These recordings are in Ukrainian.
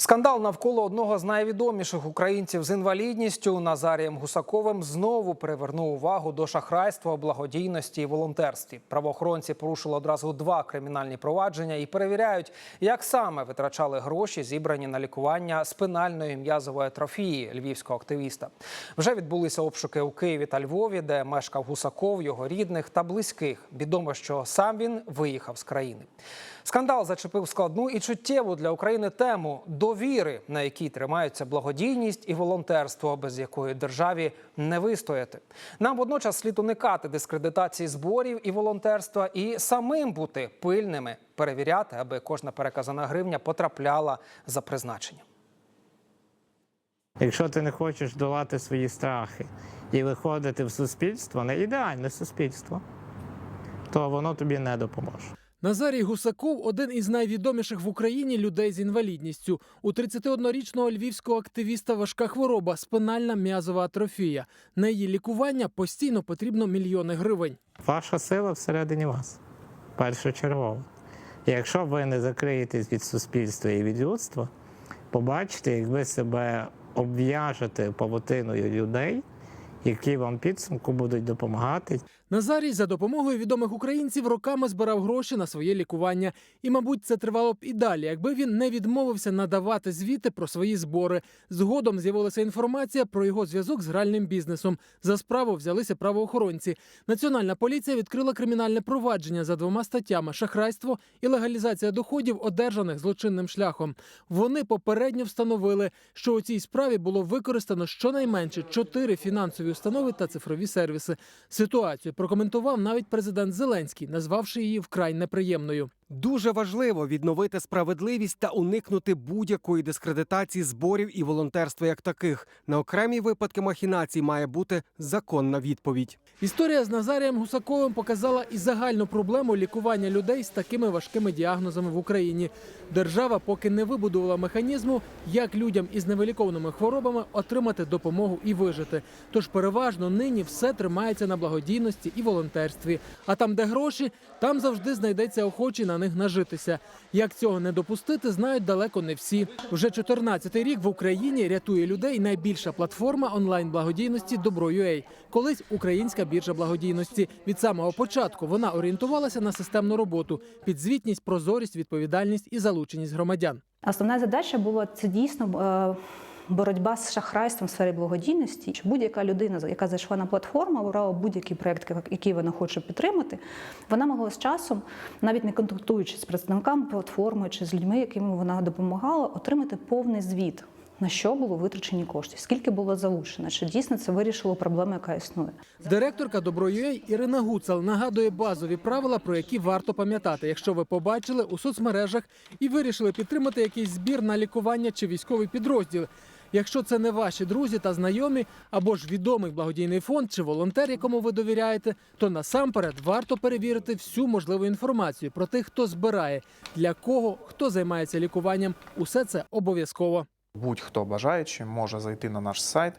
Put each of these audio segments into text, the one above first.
Скандал навколо одного з найвідоміших українців з інвалідністю Назарієм Гусаковим знову привернув увагу до шахрайства, благодійності і волонтерстві. Правоохоронці порушили одразу два кримінальні провадження і перевіряють, як саме витрачали гроші, зібрані на лікування спинальної м'язової атрофії львівського активіста. Вже відбулися обшуки у Києві та Львові, де мешкав Гусаков, його рідних та близьких. Відомо, що сам він виїхав з країни. Скандал зачепив складну і чуттєву для України тему довіри, на якій тримаються благодійність і волонтерство, без якої державі не вистояти. Нам водночас слід уникати дискредитації зборів і волонтерства і самим бути пильними, перевіряти, аби кожна переказана гривня потрапляла за призначенням. Якщо ти не хочеш долати свої страхи і виходити в суспільство, не ідеальне суспільство, то воно тобі не допоможе. Назарій Гусаков один із найвідоміших в Україні людей з інвалідністю. У 31-річного львівського активіста важка хвороба спинальна м'язова атрофія. На її лікування постійно потрібно мільйони гривень. Ваша сила всередині вас, першочергово. Якщо ви не закриєтесь від суспільства і від людства, побачите, як ви себе обв'яжете павутиною людей, які вам підсумку будуть допомагати Назарій за допомогою відомих українців роками збирав гроші на своє лікування. І, мабуть, це тривало б і далі, якби він не відмовився надавати звіти про свої збори. Згодом з'явилася інформація про його зв'язок з гральним бізнесом. За справу взялися правоохоронці. Національна поліція відкрила кримінальне провадження за двома статтями: шахрайство і легалізація доходів, одержаних злочинним шляхом. Вони попередньо встановили, що у цій справі було використано щонайменше чотири фінансові установи та цифрові сервіси. Ситуацію прокоментував навіть президент Зеленський, назвавши її вкрай неприємною. Дуже важливо відновити справедливість та уникнути будь-якої дискредитації зборів і волонтерства як таких. На окремі випадки махінацій має бути законна відповідь. Історія з Назарієм Гусаковим показала і загальну проблему лікування людей з такими важкими діагнозами в Україні. Держава поки не вибудувала механізму, як людям із невилікованими хворобами отримати допомогу і вижити. Тож переважно нині все тримається на благодійності і волонтерстві. А там, де гроші, там завжди знайдеться охочі на них нажитися. Як цього не допустити, знають далеко не всі. Вже 14-й рік в Україні рятує людей найбільша платформа онлайн благодійності Добро.ua. Колись українська біржа благодійності. Від самого початку вона орієнтувалася на системну роботу, підзвітність, прозорість, відповідальність і залученість громадян. Основна задача була це дійсно е, боротьба з шахрайством в сфері благодійності. Що будь-яка людина, яка зайшла на платформу, обрала будь-який проект, який вона хоче підтримати, вона могла з часом, навіть не контактуючи з представниками платформи чи з людьми, яким вона допомагала, отримати повний звіт. На що було витрачені кошти, скільки було залучено, чи дійсно це вирішило проблему, яка існує. Директорка Добро.ua Ірина Гуцал нагадує базові правила, про які варто пам'ятати, якщо ви побачили у соцмережах і вирішили підтримати якийсь збір на лікування чи військовий підрозділ. Якщо це не ваші друзі та знайомі, або ж відомий благодійний фонд чи волонтер, якому ви довіряєте, то насамперед варто перевірити всю можливу інформацію про тих, хто збирає, для кого, хто займається лікуванням. Усе це обов'язково. Будь-хто бажаючи може зайти на наш сайт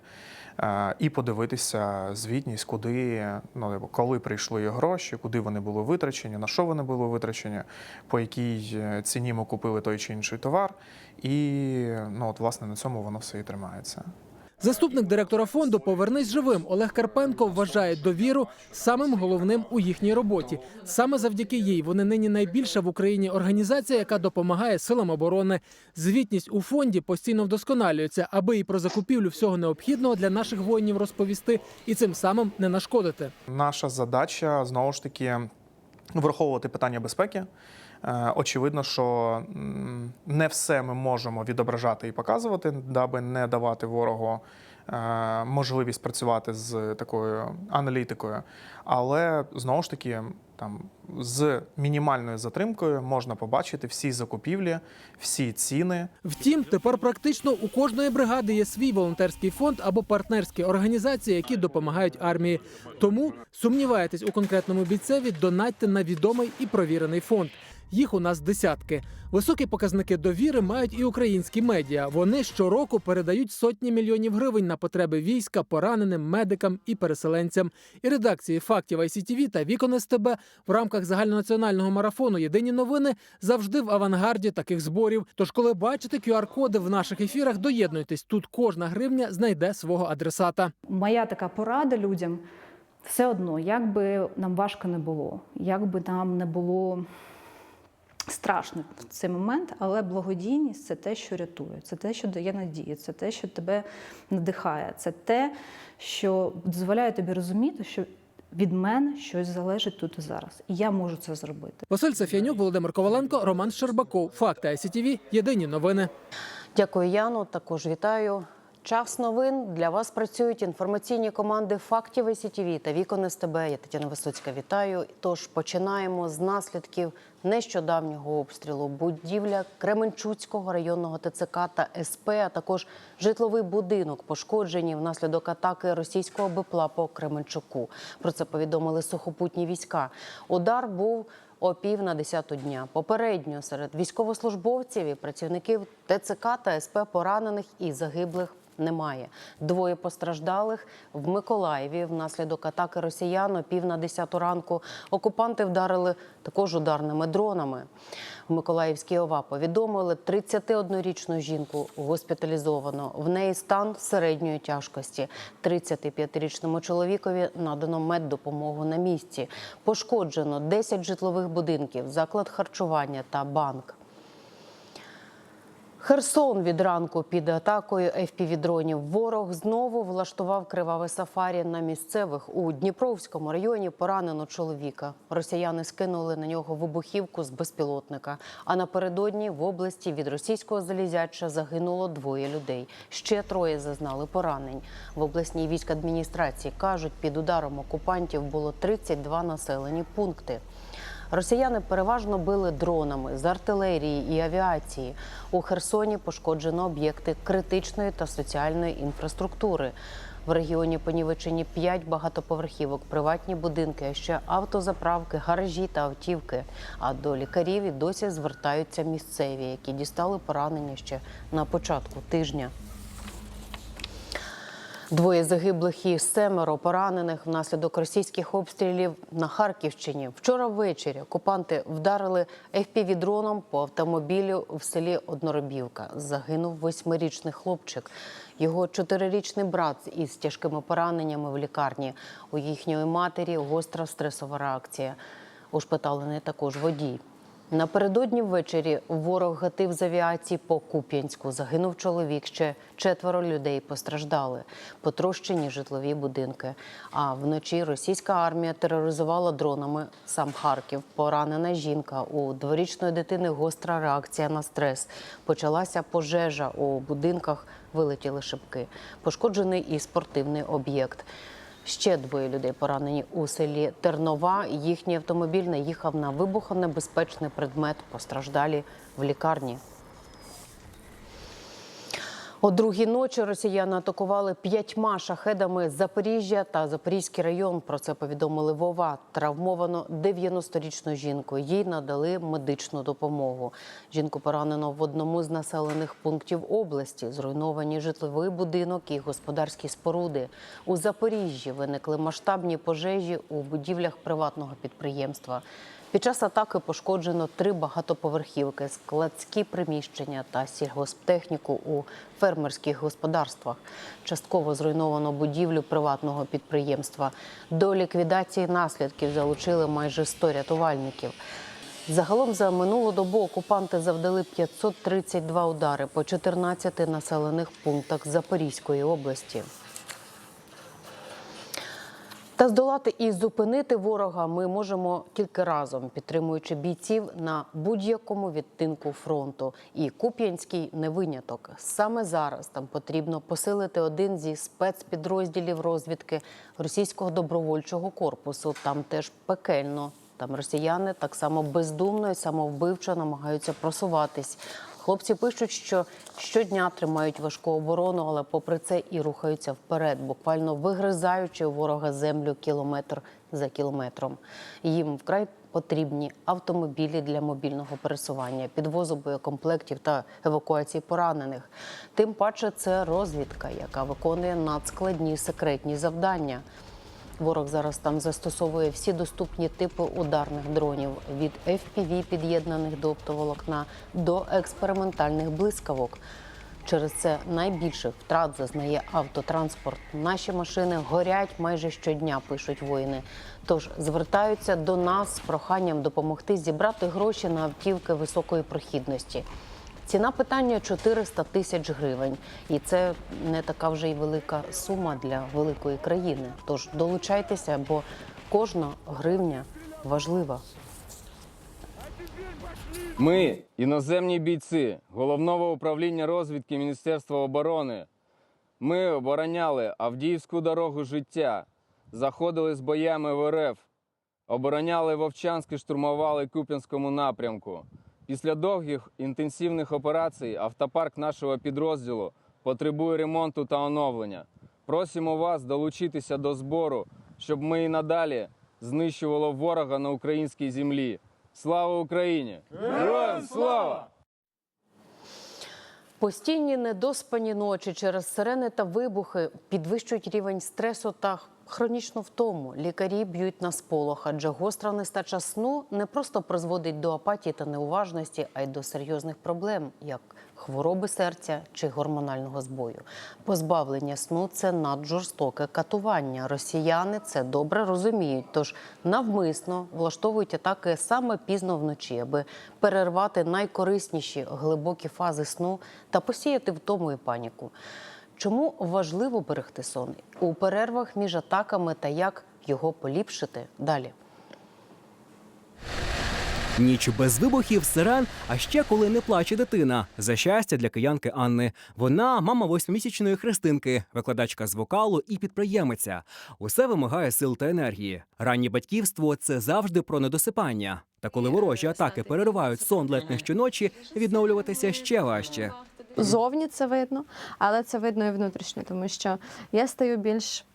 і подивитися звітність, куди ну коли прийшли гроші, куди вони були витрачені, на що вони були витрачені, по якій е, ціні ми купили той чи інший товар. І ну от власне на цьому воно все і тримається. Заступник директора фонду Повернись живим Олег Карпенко вважає довіру самим головним у їхній роботі. Саме завдяки їй вони нині найбільша в Україні організація, яка допомагає силам оборони. Звітність у фонді постійно вдосконалюється, аби і про закупівлю всього необхідного для наших воїнів розповісти і цим самим не нашкодити. Наша задача знову ж таки враховувати питання безпеки. Е, Очевидно, що не все ми можемо відображати і показувати, даби не давати ворогу е, можливість працювати з такою аналітикою. Але знову ж таки, там з мінімальною затримкою можна побачити всі закупівлі, всі ціни. Втім, тепер практично у кожної бригади є свій волонтерський фонд або партнерські організації, які допомагають армії. Тому сумніваєтесь у конкретному бійцеві, донатьте на відомий і провірений фонд. Їх у нас десятки. Високі показники довіри мають і українські медіа. Вони щороку передають сотні мільйонів гривень на потреби війська, пораненим, медикам і переселенцям. І редакції фактів ICTV та Вікон СТБ в рамках загальнонаціонального марафону Єдині новини завжди в авангарді таких зборів. Тож, коли бачите QR-коди в наших ефірах, доєднуйтесь. Тут кожна гривня знайде свого адресата. Моя така порада людям все одно, як би нам важко не було, як би нам не було страшно в цей момент, але благодійність це те, що рятує, це те, що дає надію, це те, що тебе надихає, це те, що дозволяє тобі розуміти, що від мене щось залежить тут і зараз. І я можу це зробити. Василь Сафянюк, Володимир Коваленко, Роман Щербаков. Факти ICTV. Єдині новини. Дякую, Яну. Також вітаю. Час новин для вас працюють інформаційні команди фактів СІТВ та вікон СТБ. Я Тетяна Висоцька вітаю. Тож починаємо з наслідків нещодавнього обстрілу будівля Кременчуцького районного ТЦК та СП, а також житловий будинок пошкоджені внаслідок атаки російського БПЛА по Кременчуку. Про це повідомили сухопутні війська. Удар був о пів на десяту дня. Попередньо серед військовослужбовців і працівників ТЦК та СП поранених і загиблих немає. Двоє постраждалих в Миколаєві внаслідок атаки росіян о пів на десяту ранку. Окупанти вдарили також ударними дронами. В Миколаївській ОВА повідомили 31-річну жінку госпіталізовано. В неї стан середньої тяжкості. 35-річному чоловікові надано меддопомогу на місці. Пошкоджено 10 житлових будинків, заклад харчування та банк. Херсон від ранку під атакою FPV-дронів. Ворог знову влаштував криваве сафарі на місцевих у Дніпровському районі. Поранено чоловіка. Росіяни скинули на нього вибухівку з безпілотника. А напередодні в області від російського залізяча загинуло двоє людей. Ще троє зазнали поранень. В обласній військадміністрації кажуть, під ударом окупантів було 32 населені пункти. Росіяни переважно били дронами з артилерії і авіації. У Херсоні пошкоджено об'єкти критичної та соціальної інфраструктури. В регіоні понівечені п'ять багатоповерхівок, приватні будинки, а ще автозаправки, гаражі та автівки. А до лікарів і досі звертаються місцеві, які дістали поранення ще на початку тижня. Двоє загиблих і семеро поранених внаслідок російських обстрілів на Харківщині. Вчора ввечері окупанти вдарили FPV-дроном по автомобілю в селі Одноробівка. Загинув восьмирічний хлопчик. Його чотирирічний брат із тяжкими пораненнями в лікарні. У їхньої матері гостра стресова реакція. Ушпиталений також водій. Напередодні ввечері ворог гатив з авіації по Куп'янську. Загинув чоловік. Ще четверо людей постраждали. Потрощені житлові будинки. А вночі російська армія тероризувала дронами сам Харків. Поранена жінка. У дворічної дитини гостра реакція на стрес. Почалася пожежа у будинках. Вилетіли шибки. Пошкоджений і спортивний об'єкт. Ще двоє людей поранені у селі Тернова. Їхній автомобіль наїхав на вибухонебезпечний предмет. Постраждалі в лікарні. О другій ночі росіяни атакували п'ятьма шахедами Запоріжжя та Запорізький район. Про це повідомили Вова. Травмовано 90-річну жінку. Їй надали медичну допомогу. Жінку поранено в одному з населених пунктів області. Зруйновані житловий будинок і господарські споруди. У Запоріжжі виникли масштабні пожежі у будівлях приватного підприємства. Під час атаки пошкоджено три багатоповерхівки, складські приміщення та сільгосптехніку у фермерських господарствах. Частково зруйновано будівлю приватного підприємства. До ліквідації наслідків залучили майже 100 рятувальників. Загалом за минулу добу окупанти завдали 532 удари по 14 населених пунктах Запорізької області. Та здолати і зупинити ворога ми можемо тільки разом, підтримуючи бійців на будь-якому відтинку фронту. І Куп'янський не виняток. Саме зараз там потрібно посилити один зі спецпідрозділів розвідки російського добровольчого корпусу. Там теж пекельно. Там росіяни так само бездумно і самовбивчо намагаються просуватись. Хлопці пишуть, що щодня тримають важку оборону, але попри це і рухаються вперед, буквально вигризаючи ворога землю кілометр за кілометром. Їм вкрай потрібні автомобілі для мобільного пересування, підвозу боєкомплектів та евакуації поранених. Тим паче це розвідка, яка виконує надскладні секретні завдання. Ворог зараз там застосовує всі доступні типи ударних дронів від FPV, під'єднаних до оптоволокна, до експериментальних блискавок. Через це найбільших втрат зазнає автотранспорт. Наші машини горять майже щодня, пишуть воїни. Тож звертаються до нас з проханням допомогти зібрати гроші на автівки високої прохідності. Ціна питання 400 тисяч гривень, і це не така вже й велика сума для великої країни. Тож долучайтеся, бо кожна гривня важлива. Ми, іноземні бійці головного управління розвідки Міністерства оборони. Ми обороняли Авдіївську дорогу життя, заходили з боями в РФ, обороняли Вовчанськ і штурмували Куп'янському напрямку. Після довгих інтенсивних операцій автопарк нашого підрозділу потребує ремонту та оновлення. Просимо вас долучитися до збору, щоб ми і надалі знищували ворога на українській землі. Слава Україні! Героям слава! Постійні недоспані ночі через сирени та вибухи підвищують рівень стресу та хронічну втому. Лікарі б'ють на сполох, адже гостра нестача сну не просто призводить до апатії та неуважності, а й до серйозних проблем, як хвороби серця чи гормонального збою. Позбавлення сну це наджорстоке катування. Росіяни це добре розуміють, тож навмисно влаштовують атаки саме пізно вночі, аби перервати найкорисніші глибокі фази сну та посіяти втому і паніку. Чому важливо берегти сон у перервах між атаками та як його поліпшити далі? Ніч без вибухів, сирен, а ще коли не плаче дитина. За щастя для киянки Анни. Вона мама восьмимісячної Христинки, викладачка з вокалу і підприємиця. Усе вимагає сил та енергії. Раннє батьківство це завжди про недосипання. Та коли ворожі атаки переривають сон ледь щоночі, відновлюватися ще важче. Зовні це видно, але це видно і внутрішньо, тому що я стаю більш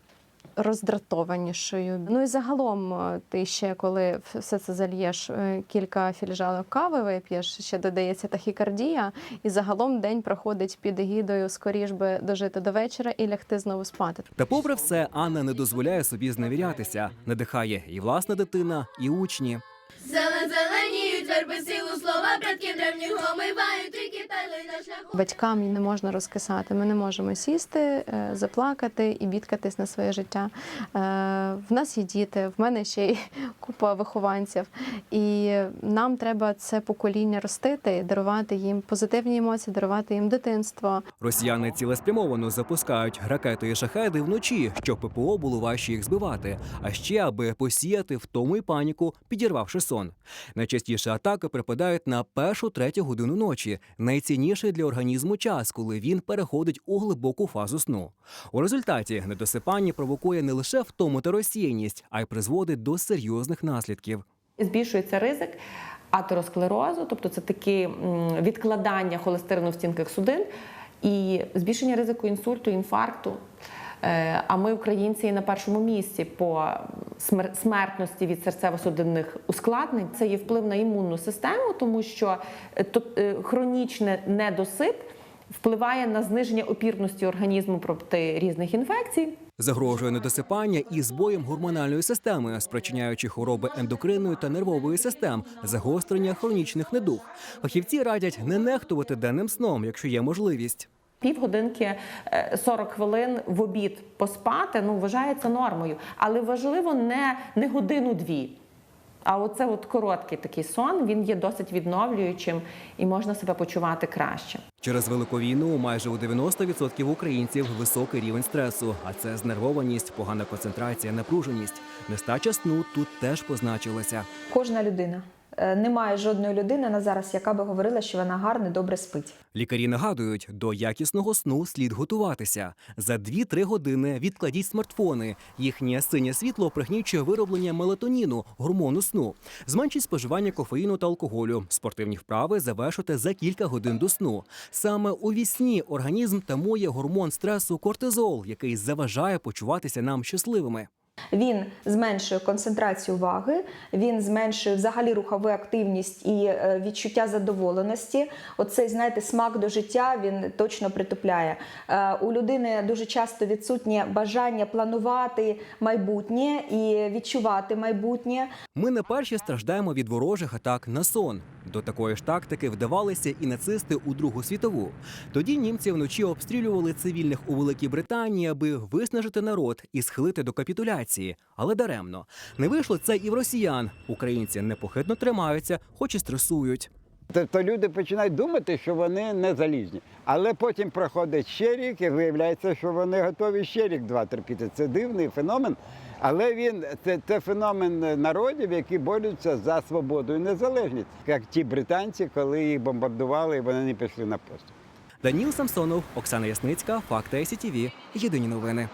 роздратованішою. Ну і загалом, ти ще коли все це зальєш, е, кілька філіжанок кави вип'єш, ще додається тахікардія, і загалом день проходить під егідою, скоріш би дожити до вечора і лягти знову спати. Та попри все, Анна не дозволяє собі зневірятися. Надихає і власна дитина, і учні. Зелен зеленіють верби силу слова предків древніх омивають ріки та на шляху. Батькам не можна розкисати. Ми не можемо сісти, е, заплакати і бідкатись на своє життя. Е, В нас є діти, в мене ще й купа вихованців. І нам треба це покоління ростити, дарувати їм позитивні емоції, дарувати їм дитинство. Росіяни цілеспрямовано запускають ракети і шахеди вночі, щоб ППО було важче їх збивати, а ще аби посіяти втому і паніку, підірвавши сон. Найчастіше атаки припадають на першу третю годину ночі, найцінніший для організму час, коли він переходить у глибоку фазу сну. У результаті недосипання провокує не лише втому та розсіяність, а й призводить до серйозних наслідків. Збільшується ризик атеросклерозу, тобто це такі відкладання холестерину в стінках судин і збільшення ризику інсульту, інфаркту. Е, А ми, українці, на першому місці по смертності від серцево-судинних ускладнень. Це є вплив на імунну систему, тому що е, е, хронічний недосип впливає на зниження опірності організму проти різних інфекцій. Загрожує недосипання і збоєм гормональної системи, спричиняючи хвороби ендокринної та нервової систем, загострення хронічних недуг. Фахівці радять не нехтувати денним сном, якщо є можливість. Півгодинки е, 40 хвилин в обід поспати ну вважається нормою, але важливо не, не годину-дві. А оце от короткий такий сон, він є досить відновлюючим і можна себе почувати краще. Через велику війну майже у 90% українців високий рівень стресу, а це знервованість, погана концентрація, напруженість. Нестача сну тут теж позначилася. Кожна людина. Е, Немає жодної людини на зараз, яка би говорила, що вона гарно, добре спить. Лікарі нагадують, до якісного сну слід готуватися. За 2-3 години відкладіть смартфони. Їхнє синє світло пригнічує вироблення мелатоніну, гормону сну. Зменшіть споживання кофеїну та алкоголю. Спортивні вправи завершуйте за кілька годин до сну. Саме у вісні організм тамує гормон стресу кортизол, який заважає почуватися нам щасливими. Він зменшує концентрацію уваги, він зменшує взагалі рухову активність і е, відчуття задоволеності. Оцей, знаєте, смак до життя він точно притупляє. Е, У людини дуже часто відсутнє бажання планувати майбутнє і відчувати майбутнє. Ми не перші страждаємо від ворожих атак на сон. До такої ж тактики вдавалися і нацисти у Другу світову. Тоді німці вночі обстрілювали цивільних у Великій Британії, аби виснажити народ і схилити до капітуляції. Але даремно не вийшло це і в росіян. Українці непохитно тримаються, хоч і стресують. Тобто люди починають думати, що вони не залізні. Але потім проходить ще рік і виявляється, що вони готові ще рік два терпіти. Це дивний феномен. Але він це, це феномен народів, які борються за свободу і незалежність, як ті британці, коли їх бомбардували і вони не пішли на пост. Даніл Самсонов, Оксана Ясницька, Факти СІТІВІ. Єдині новини.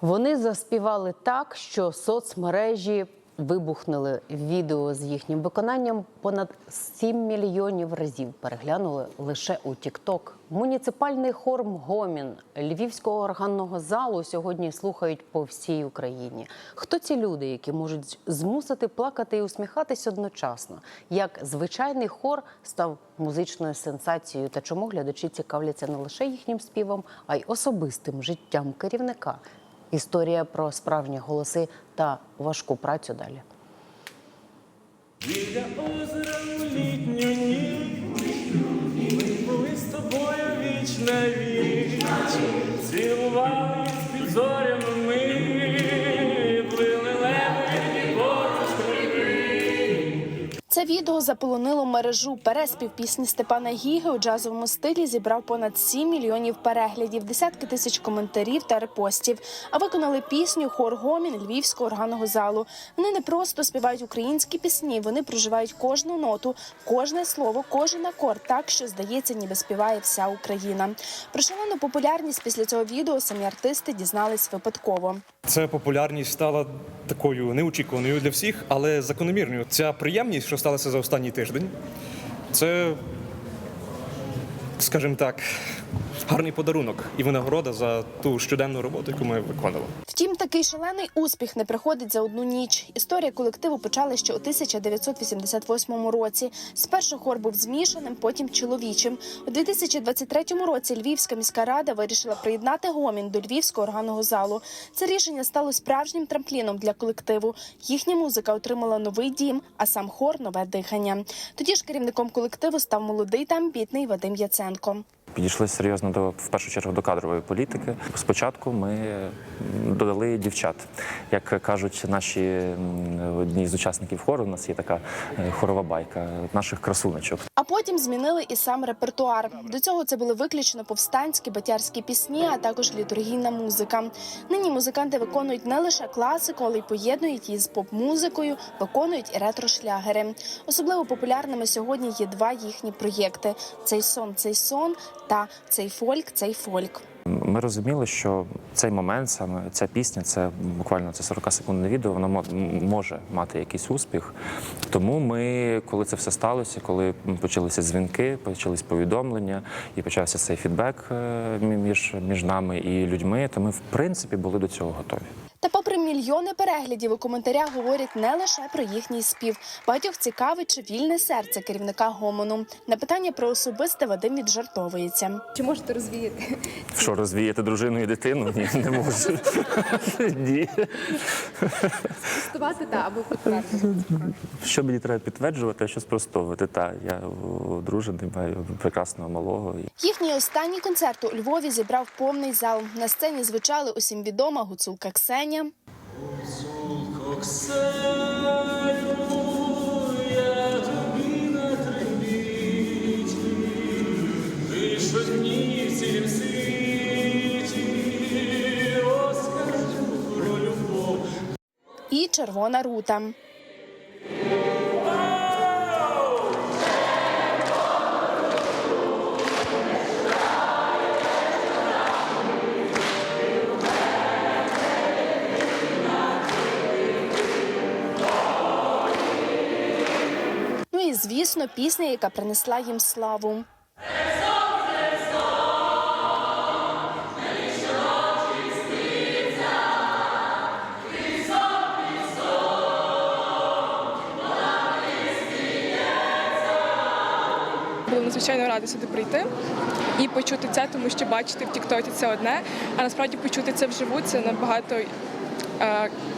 Вони заспівали так, що соцмережі вибухнули відео з їхнім виконанням понад 7 мільйонів разів переглянули лише у TikTok. Муніципальний хор Гомін Львівського органного залу сьогодні слухають по всій Україні. Хто ці люди, які можуть змусити плакати і усміхатись одночасно? Як звичайний хор став музичною сенсацією? Та чому глядачі цікавляться не лише їхнім співом, а й особистим життям керівника? Історія про справжні голоси та важку працю далі. Біля озера у літню ніч ми були з тобою віч на віч, цілувались під зорями відео заполонило мережу. Переспів пісні Степана Гіги у джазовому стилі зібрав понад 7 мільйонів переглядів, десятки тисяч коментарів та репостів. А виконали пісню хор гомін Львівського органного залу. Вони не просто співають українські пісні, вони проживають кожну ноту, кожне слово, кожен акорд, так що здається, ніби співає вся Україна. Про шалену популярність після цього відео самі артисти дізнались випадково. Ця популярність стала такою неочікуваною для всіх, але закономірною. Ця приємність, що сталося за останній тиждень, це, скажімо так, гарний подарунок і винагорода за ту щоденну роботу, яку ми виконували. Втім, такий шалений успіх не приходить за одну ніч. Історія колективу почала ще у 1988 році. Спершу хор був змішаним, потім чоловічим. У 2023 році Львівська міська рада вирішила приєднати гомін до Львівського органного залу. Це рішення стало справжнім трампліном для колективу. Їхня музика отримала новий дім, а сам хор нове дихання. Тоді ж керівником колективу став молодий та амбітний Вадим 南康。Підійшли серйозно до в першу чергу до кадрової політики. Спочатку ми додали дівчат. Як кажуть наші одні з учасників хору, у нас є така е, хорова байка наших красуночок. А потім змінили і сам репертуар. До цього це були виключно повстанські батярські пісні, а також літургійна музика. Нині музиканти виконують не лише класику, але й поєднують її з поп-музикою, виконують і ретро-шлягери. Особливо популярними сьогодні є два їхні проєкти: цей сон, цей сон та цей фольк, цей фольк. Ми розуміли, що цей момент, саме ця пісня, це буквально це 40 секундне відео, воно мо- може мати якийсь успіх. Тому ми, коли це все сталося, коли почалися дзвінки, почались повідомлення і почався цей фідбек е, між, між нами і людьми, то ми в принципі були до цього готові. Та, попри мільйони переглядів, у коментарях говорять не лише про їхній спів. Багатьох цікавить, чи вільне серце керівника гомону. На питання про особисте Вадим віджартовується. Чи можете розвіяти? Що розвіяти дружину і дитину? Ні, не можу. Ні. Тестувати та або підтвердити. Що мені треба підтверджувати, а що спростовувати? Та я одружений, маю прекрасного малого. Їхній останній концерт у Львові зібрав повний зал. На сцені звучали усім відома гуцулка Ксеня. Любов. і червона рута. дійсно пісня, яка принесла їм славу. Була надзвичайно рада сюди прийти і почути це, тому що бачити в Тіктоці це одне, а насправді почути це вживу це набагато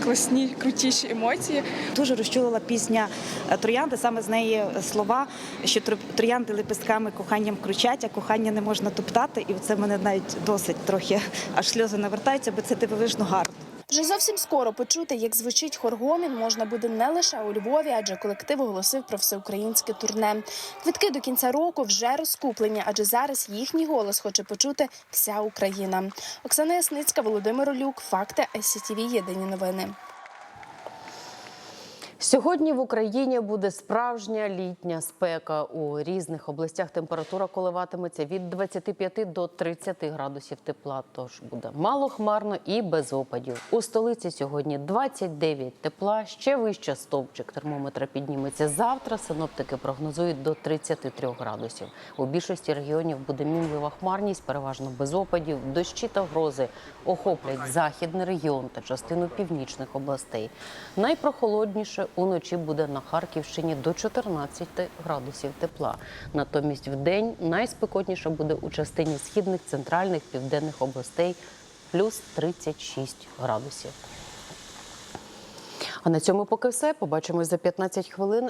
класні, крутіші емоції. Дуже розчулила пісня е, Троянди, саме з неї слова, що тро- троянди лепестками коханням кручать, а кохання не можна топтати. І це мене навіть досить трохи аж сльози навертаються, бо це дивовижно гарно. Вже зовсім скоро почути, як звучить хоргомін, можна буде не лише у Львові, адже колектив оголосив про всеукраїнське турне. Квитки до кінця року вже розкуплені, адже зараз їхній голос хоче почути вся Україна. Оксана Ясницька, Володимир Олюк, факти СCTV, Єдині новини. Сьогодні в Україні буде справжня літня спека. У різних областях температура коливатиметься від 25 до 30 градусів тепла. Тож буде малохмарно і без опадів. У столиці сьогодні 29 тепла. Ще вище стовпчик термометра підніметься завтра. Синоптики прогнозують до 33 градусів. У більшості регіонів буде мінлива хмарність, переважно без опадів. Дощі та грози охоплять західний регіон та частину північних областей. Найпрохолодніше уночі буде на Харківщині до 14 градусів тепла. Натомість в день найспекотніше буде у частині східних, центральних, південних областей плюс 36 градусів. А на цьому поки все. Побачимось за 15 хвилин.